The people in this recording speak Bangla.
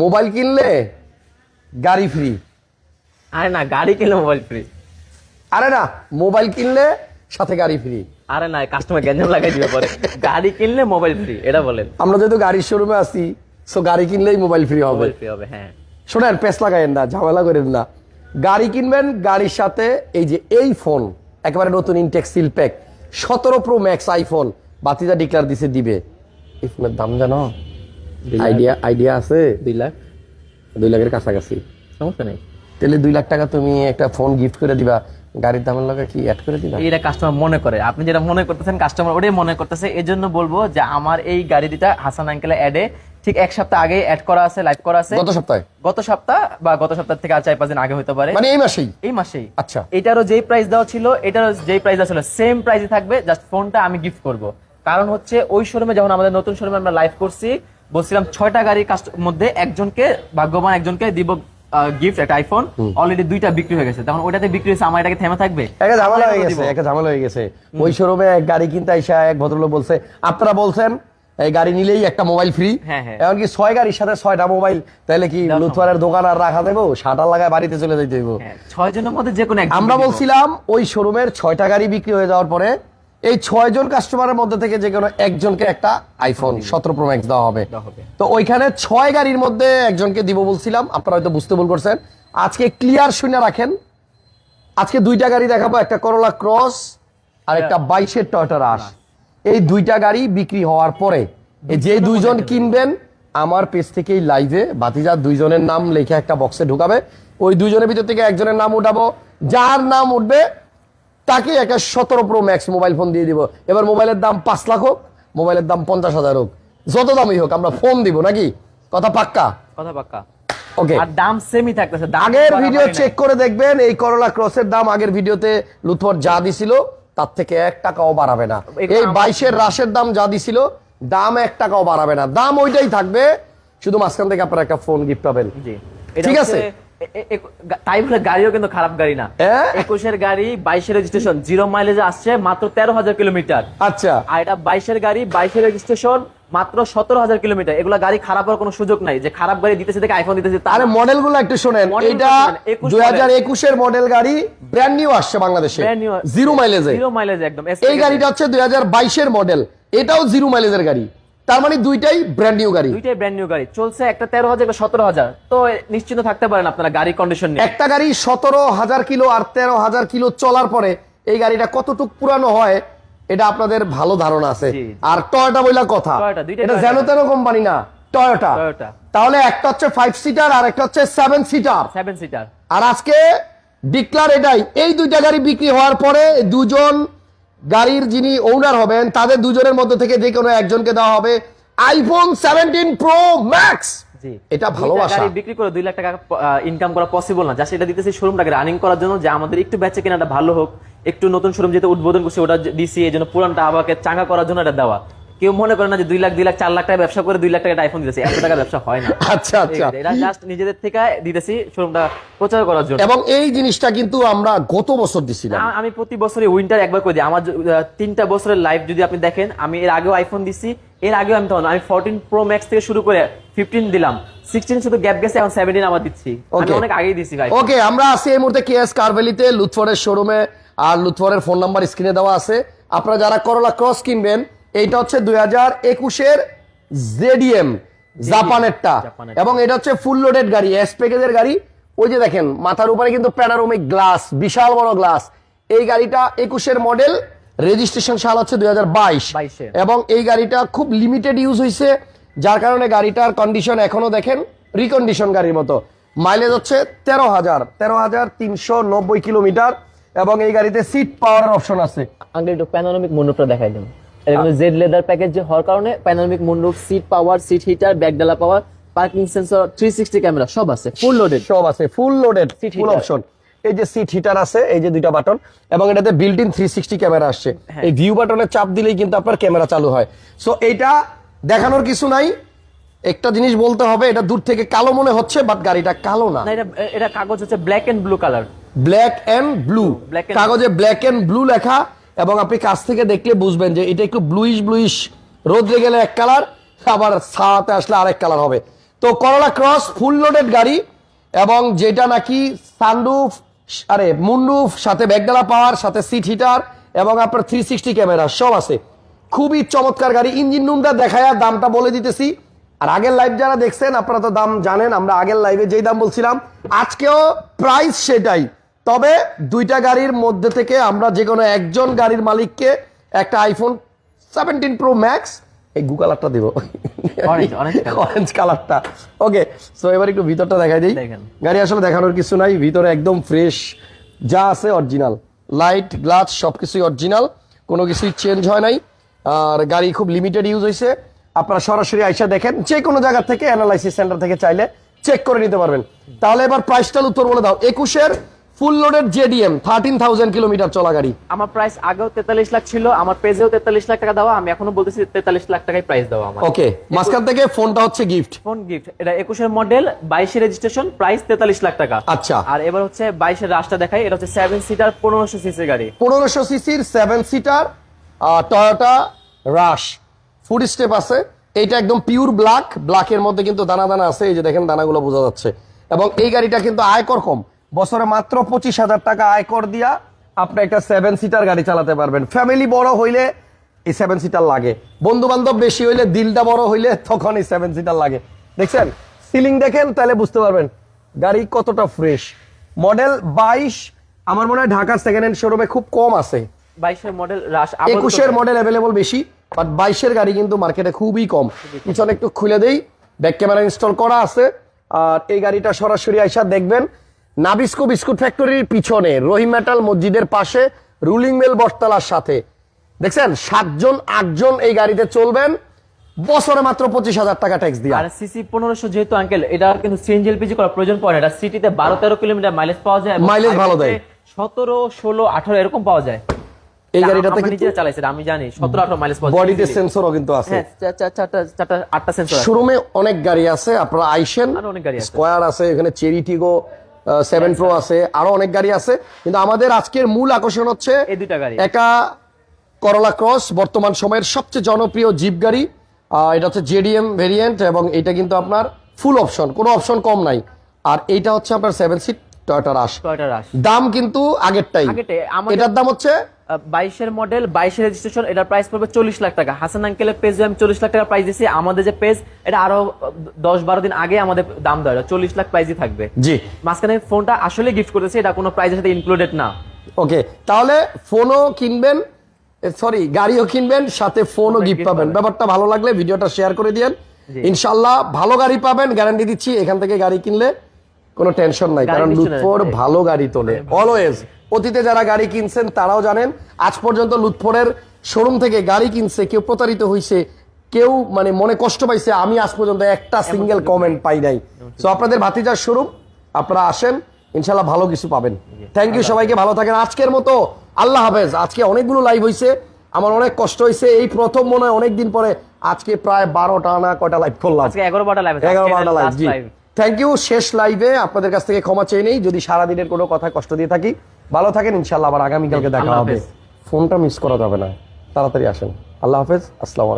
মোবাইল কিনলে গাড়ি ফ্রি আরে না গাড়ি কিনলে মোবাইল ফ্রি আরে না মোবাইল কিনলে সাথে গাড়ি ফ্রি আরে না কাস্টমার গ্যাঞ্জাম লাগাই দিবে পরে। গাড়ি কিনলে মোবাইল ফ্রি এটা বলেন। আমরা যেহেতু গাড়ির শোরুমে আছি সো গাড়ি কিনলেই মোবাইল ফ্রি হবে। ফ্রি হবে হ্যাঁ। শোনেন পেস লাগাইন না ঝামেলা করেন না। গাড়ি কিনবেন গাড়ির সাথে এই যে এই ফোন একেবারে নতুন ইনটেক সিল প্যাক সতেরো প্রো ম্যাক্স আইফোন বাতিজা ডিক্লার দিছে দিবে। এই ফোনের দাম জানো। আইডিয়া আইডিয়া আছে? দুই লাখ। দুই লাখের কাছাকাছি। সমস্যা নেই। তাহলে দুই লাখ টাকা তুমি একটা ফোন গিফট করে দিবা গাড়ির দামের লগে কি অ্যাড করে দিবা? এটা কাস্টমার মনে করে। আপনি যেটা মনে করতেছেন কাস্টমার ওটাই মনে করতেছে। এই জন্য বলব যে আমার এই গাড়ি দুটা হাসান আঙ্কেলের অ্যাডে ঠিক এক সপ্তাহ আগে অ্যাড করা আছে লাইভ করা আছে। গত সপ্তাহে? গত সপ্তাহ বা গত সপ্তাহ থেকে আর চার পাঁচ দিন আগে হতে পারে। মানে এই মাসেই? এই মাসেই। আচ্ছা। এটারও যেই প্রাইস দেওয়া ছিল এটারও যেই প্রাইস দেওয়া ছিল সেম প্রাইসে থাকবে জাস্ট ফোনটা আমি গিফট করব। কারণ হচ্ছে ওই শোরুমে যখন আমাদের নতুন শোরুমে আমরা লাইভ করছি বলছিলাম ছয়টা গাড়ির মধ্যে একজনকে ভাগ্যবান একজনকে দিব গিফট একটা আইফোন অলরেডি দুইটা বিক্রি হয়ে গেছে। তখন ওইটাতে বিক্রি হয়েছে আমার এটাকে থেমে থাকবে? একটা ঝামেলা হয়ে গেছে একটা ঝামেলা হয়ে গেছে। ওই শোরুমে এক গাড়ি কিনতে আইসা এক ভদ্রলোক বলছে আপনারা বলছেন এই গাড়ি নিলেই একটা মোবাইল ফ্রি হ্যাঁ, হ্যাঁ। এমনকি ছয় গাড়ির সাথে ছয়টা মোবাইল তাহলে কি লুথওয়ারের দোকান আর রাখা দেবো শাটার লাগায় বাড়িতে চলে যেতে দেবো হ্যাঁ, ছয় জনের মধ্যে যে কোনো আমরা বলছিলাম ওই শোরুমের ছয়টা গাড়ি বিক্রি হয়ে যাওয়ার পরে এই ছয় জন কাস্টমারের মধ্যে থেকে যে কোনো একজনকে একটা আইফোন সতেরো প্রো ম্যাক্স দেওয়া হবে। তো ওইখানে ছয় গাড়ির মধ্যে একজনকে দিব বলছিলাম আপনারা হয়তো বুঝতে ভুল করছেন। আজকে ক্লিয়ার শুনে রাখেন। আজকে দুইটা গাড়ি দেখাবো একটা করলা ক্রস আর একটা বাইশের টয়টা রাস এই দুইটা গাড়ি বিক্রি হওয়ার পরে যে দুইজন কিনবেন আমার পেজ থেকেই লাইভে বাতিজা দুইজনের নাম লেখে একটা বক্সে ঢুকাবে। ওই দুইজনের ভিতর থেকে একজনের নাম উঠাবো। যার নাম উঠবে তাকে একটা সতেরো প্রো ম্যাক্স মোবাইল ফোন দিয়ে দিব। এবার মোবাইলের দাম পাঁচ লাখ হোক মোবাইলের দাম পঞ্চাশ হাজার হোক। যত দামই হোক আমরা ফোন দিব নাকি? কথা পাক্কা? কথা পাক্কা। ওকে আর দাম সেমই থাকতেছে আগের ভিডিও চেক করে দেখবেন এই করলা ক্রসের দাম আগের ভিডিওতে লুথর যা দিছিল তার থেকে এক টাকাও বাড়াবে না। এই বাইশের রাশের দাম যা দিছিল দাম এক টাকাও বাড়াবে না। দাম ওইটাই থাকবে শুধু মাঝখান থেকে আপনারা একটা ফোন গিফট পাবেন। ঠিক আছে। তাই বলে গাড়িও কিন্তু খারাপ গাড়ি না? একুশের গাড়ি বাইশের রেজিস্ট্রেশন জিরো মাইলেজে আসছে মাত্র তেরো হাজার কিলোমিটার আচ্ছা। আর এটা বাইশের গাড়ি বাইশের রেজিস্ট্রেশন মাত্র সতেরো হাজার কিলোমিটার এগুলা গাড়ি খারাপ হওয়ার কোনো সুযোগ নাই। যে খারাপ গাড়ি দিতেছে দেখে আইফোন দিতেছে তা আরে না। মডেলগুলো একটু শোনেন এটা দুই হাজার একুশের মডেল গাড়ি ব্র্যান্ড নিউ আসছে বাংলাদেশে। জিরো মাইলেজে জিরো মাইলেজ একদম এই গাড়িটা হচ্ছে দুই হাজার বাইশের মডেল এটাও জিরো মাইলেজের গাড়ি। তার মানে দুইটাই ব্র্যান্ড নিউ গাড়ি। দুইটাই ব্র্যান্ড নিউ গাড়ি। চলছে একটা তেরো হাজার একটা সতেরো হাজার। তো নিশ্চিন্ত থাকতে পারেন আপনারা গাড়ি কন্ডিশন নিয়ে। একটা গাড়ি সতেরো হাজার কিলো আর তেরো হাজার কিলো চলার পরে এই গাড়িটা কতটুক পুরানো হয় এটা আপনাদের ভালো ধারণা আছে। আর টয়োটা বইলা কথা। এটা। যেন তেন কোম্পানি না টয়োটা তাহলে একটা হচ্ছে ফাইভ সিটার আর একটা হচ্ছে সেভেন সিটার সেভেন সিটার আর আজকে ডিক্লার এটাই এই দুইটা গাড়ি বিক্রি হওয়ার পরে দুজন গাড়ির যিনি ওনার হবেন তাদের দুজনের মধ্যে থেকে যে কোনো একজনকে দেওয়া হবে আইফোন সেভেন্টিন প্রো ম্যাক্স এটা ভালোবাসা। গাড়ি বিক্রি করে দুই লাখ টাকা ইনকাম করা পসিবল না। যা এটা দিতেছি শোরুমটাকে রানিং করার জন্য যে আমাদের একটু বেচে কেনাটা ভালো হোক একটু নতুন শোরুম যেতে উদ্বোধন করছে ওটা দিছি এই জন্য পুরানটা আবাকে চাঙ্গা করার জন্য এটা দেওয়া। কেউ মনে করে না যে দুই লাখ দুই লাখ চার লাখ টাকা ব্যবসা করে দুই লাখ টাকা আইফোন দিতেছে। এত টাকা ব্যবসা হয় না। আচ্ছা আচ্ছা। এটা জাস্ট নিজেদের থেকে দিতেছি শোরুমটা প্রচার করার জন্য। এবং এই জিনিসটা কিন্তু আমরা গত বছর দিছিলাম। আমি প্রতি বছরে উইন্টার একবার করে দিই। আমার তিনটা বছরের লাইভ যদি আপনি দেখেন আমি এর আগেও আইফোন দিছি এর আগেও আমি তখন আমি ফোরটিন প্রো ম্যাক্স থেকে শুরু করে ফিফটিন দিলাম। সিক্সটিন শুধু গ্যাপ গেছে এখন সেভেন্টিন আমার দিচ্ছি। আমি অনেক আগেই দিছি ভাই ওকে আমরা আছি এই মুহূর্তে কেএস কারভেলিতে লুৎফরের শোরুমে আর লুৎফরের ফোন নাম্বার স্ক্রিনে দেওয়া আছে। আপনারা যারা করলা ক্রস কিনবেন এইটা হচ্ছে দুই হাজার একুশের জেডিএম জাপানেরটা। এবং এটা হচ্ছে ফুল লোডেড গাড়ি এস প্যাকেজের গাড়ি। ওই যে দেখেন মাথার উপরে কিন্তু প্যানারোমিক গ্লাস বিশাল বড় গ্লাস এই গাড়িটা একুশের মডেল রেজিস্ট্রেশন সাল হচ্ছে দুই হাজার বাইশ। এবং এই গাড়িটা খুব লিমিটেড ইউজ হয়েছে যার কারণে গাড়িটার কন্ডিশন এখনও দেখেন রিকন্ডিশন গাড়ির মতো। মাইলেজ হচ্ছে তেরো হাজার তেরো হাজার তিনশো নব্বই কিলোমিটার। এবং এই গাড়িতে সিট পাওয়ার অপশন আছে। আগে একটু প্যানোরামিক মুন্ডুপটা দেখাই দিন। কিন্তু জেড লেদার প্যাকেজ যে হওয়ার কারণে প্যানোরামিক মুন্ডুপ seat power seat heater ব্যাকডালা power parking sensor three sixty camera সব আছে ফুল লোডেড সব আছে full loaded Seat full. Option এই যে সিট হিটার আছে এই যে দুইটা বাটন এবং এটাতে built in three sixty camera আসছে। হ্যাঁ। এই ভিউ বাটনের চাপ দিলেই কিন্তু আপনার ক্যামেরা চালু হয়। সো এইটা দেখানোর কিছু নাই। একটা জিনিস বলতে হবে এটা দূর থেকে কালো মনে হচ্ছে বাট গাড়িটা কালো না। না এটা এটা কাগজ হচ্ছে black and blue colour black and blue কাগজে ব্ল্যাক এন্ড ব্লু লেখা এবং আপনি কাছ থেকে দেখলে বুঝবেন যে এটা একটু ব্লুইশ ব্লুইশ রোদ্রে গেলে এক কালার আবার ছাতে আসলে আরেক কালার হবে। তো করলা ক্রস ফুল লোডেড গাড়ি এবং যেটা নাকি সানরুফ আরে মুন্ডুফ সাথে ব্যাগডালা পাওয়ার, সাথে সিট হিটার এবং আপনার থ্রি সিক্সটি ক্যামেরা সব আছে। খুবই চমৎকার গাড়ি ইঞ্জিন রুমটা দেখায় দামটা বলে দিতেছি। আর আগের লাইভ যারা দেখছেন, আপনারা তো দাম জানেন, আমরা আগের লাইভে যেই দাম বলছিলাম, আজকেও প্রাইস সেটাই। তবে দুইটা গাড়ির মধ্যে থেকে আমরা যে কোনো একজন গাড়ির মালিককে একটা আইফোন সেভেন্টিন প্রো ম্যাক্স এই গু কালারটা দেবো। অরেঞ্জ কালারটা ওকে সো এবার একটু ভিতরটা দেখাই দিই। গাড়ি আসলে দেখানোর কিছু নাই ভিতরে একদম ফ্রেশ যা আছে অরিজিনাল লাইট গ্লাস সবকিছুই অরিজিনাল কোনো কিছুই চেঞ্জ হয় নাই। আর গাড়ি খুব লিমিটেড ইউজ হয়েছে আপনারা সরাসরি আইসা দেখেন যে কোনো জায়গা থেকে অ্যানালাইসিস সেন্টার থেকে চাইলে চেক করে নিতে পারবেন। তাহলে এবার প্রাইসটা উত্তর বলে দাও একুশের full loaded JDM thirteen thousand kilometre চলা গাড়ি আমার প্রাইস আগেও তেতাল্লিশ লাখ ছিল আমার পেজেও তেতাল্লিশ লাখ টাকা দেওয়া আমি এখনও বলতেছি তেতাল্লিশ লাখ টাকায় প্রাইস দেওয়া আমার। ওকে মাঝখান থেকে ফোনটা হচ্ছে গিফট ফোন গিফট এটা একুশের মডেল বাইশের রেজিস্ট্রেশন প্রাইস তেতাল্লিশ লাখ টাকা। আচ্ছা। আর এবার হচ্ছে বাইশের রাস্তা দেখাই এটা হচ্ছে সেভেন সিটার পনেরোশো সিসি গাড়ি। পনেরোশো সিসির seven seater Toyota Rush foot step আছে। এইটা একদম পিওর ব্ল্যাক ব্ল্যাকের মধ্যে কিন্তু দানা দানা আছে এই যে দেখেন দানাগুলো বোঝা যাচ্ছে। এবং এই গাড়িটা কিন্তু আয়কর কম। বছরে মাত্র পঁচিশ হাজার টাকা আয়কর দিয়া আপনি একটা সেভেন সিটার গাড়ি চালাতে পারবেন। ফ্যামিলি বড় হইলে এই সেভেন সিটার লাগে। বন্ধু বান্ধব বেশি হইলে দিলটা বড় হইলে তখন এই সেভেন সিটার লাগে। দেখছেন? সিলিং দেখেন তাহলে বুঝতে পারবেন গাড়ি কতটা ফ্রেশ মডেল বাইশ আমার মনে হয় ঢাকার সেকেন্ড হ্যান্ড শোরুমে খুব কম আছে। বাইশের মডেল রাশ একুশের মডেল অ্যাভেলেবল বেশি বাট বাইশের গাড়ি কিন্তু মার্কেটে খুবই কম। পিছনে একটু খুলে দেই ব্যাক ক্যামেরা ইনস্টল করা আছে। আর এই গাড়িটা সরাসরি আইসা দেখবেন। নাবিস্কো বিস্কুট ফ্যাক্টরির পিছনে রহিম মেটাল মসজিদের পাশে রুলিং মেল বটতলার সাথে। দেখছেন সাতজন আটজন এই গাড়িতে চলবেন। বছরে মাত্র পঁচিশ হাজার টাকা ট্যাক্স দিয়া। আর সিসি পনেরোশো যেহেতু আঙ্কেল এটা কিন্তু সিএনজি এলপিজি করার প্রয়োজন পড়ে এটা সিটিতে বারো তেরো কিলোমিটার মাইলেজ পাওয়া যায় মাইলেজ ভালো দেয়। সতেরো ষোলো আঠারো এরকম পাওয়া যায়। এই গাড়িটাতে নিজে চালাইছি আমি জানি সতেরো আঠারো মাইলেজ পাওয়া যায়। বডিতে। সেন্সরও কিন্তু আছে। হ্যাঁ চারটা চারটা আটটা সেন্সর শোরুমে অনেক গাড়ি আছে আপনারা আইসেন। আরও অনেক গাড়ি আছে। স্কোয়ার আছে এখানে চেরি টিগো সেভেন প্রো আছে আরও অনেক গাড়ি আছে। কিন্তু আমাদের আজকের মূল আকর্ষণ হচ্ছে এই দুটা গাড়ি। একা করলা ক্রস বর্তমান সময়ের সবচেয়ে জনপ্রিয় জিপ গাড়ি। এটা হচ্ছে জেডিএম ভেরিয়েন্ট এবং এটা কিন্তু আপনার ফুল অপশন কোনো অপশন কম নাই। আর এইটা হচ্ছে আপনার seven seat Toyota Rush Toyota Rush দাম কিন্তু আগেরটাই। এটার দাম হচ্ছে? বাইশের মডেল বাইশের রেজিস্ট্রেশন এটার প্রাইস পড়বে চল্লিশ লাখ টাকা। হাসান আঙ্কেলের পেজ আমি চল্লিশ লাখ টাকা প্রাইস দিচ্ছি আমাদের যে পেজ এটা আরও দশ বারো দিন আগে আমাদের দাম দেওয়া চল্লিশ লাখ প্রাইসই থাকবে। জি। মাঝখানে ফোনটা আসলে গিফট করতেছে এটা কোনো প্রাইসের সাথে ইনক্লুডেড না। ওকে তাহলে ফোনও কিনবেন সরি গাড়িও কিনবেন সাথে ফোনও গিফট পাবেন। ব্যাপারটা ভালো লাগলে ভিডিওটা শেয়ার করে দিয়েন। ইনশাল্লাহ ভালো গাড়ি পাবেন গ্যারান্টি দিচ্ছি এখান থেকে গাড়ি কিনলে কোনো টেনশন নাই কারণ লুৎফোর। ভালো গাড়ি তোলে অলওয়েজ অতীতে যারা গাড়ি কিনছেন তারাও জানেন আজ পর্যন্ত লুৎফোরের শোরুম থেকে গাড়ি কিনছে কেউ প্রতারিত হয়েছে কেউ মানে মনে কষ্ট পাইছে আমি আজ পর্যন্ত একটা সিঙ্গেল কমেন্ট পাই নাই। তো আপনাদের ভাতিজার শোরুম আপনারা আসেন ইনশাল্লাহ ভালো কিছু পাবেন। থ্যাংক ইউ সবাইকে ভালো থাকেন। আজকের মতো আল্লাহ হাফেজ। আজকে অনেকগুলো লাইভ হয়েছে আমার অনেক কষ্ট হয়েছে এই প্রথম মনে হয় অনেকদিন পরে আজকে প্রায় বারোটা না কয়টা লাইভ করলাম। এগারো বারোটা লাইভ এগারো বারোটা লাইভ জি। থ্যাংক ইউ শেষ লাইভে আপনাদের কাছ থেকে ক্ষমা চেয়ে নেই। যদি সারাদিনের কোনো কথা কষ্ট দিয়ে থাকি ভালো থাকেন ইনশাল্লাহ আবার আগামীকালকে দেখা হবে। ফোনটা মিস করা যাবে না। তাড়াতাড়ি আসেন। আল্লাহ হাফেজ আসসালাম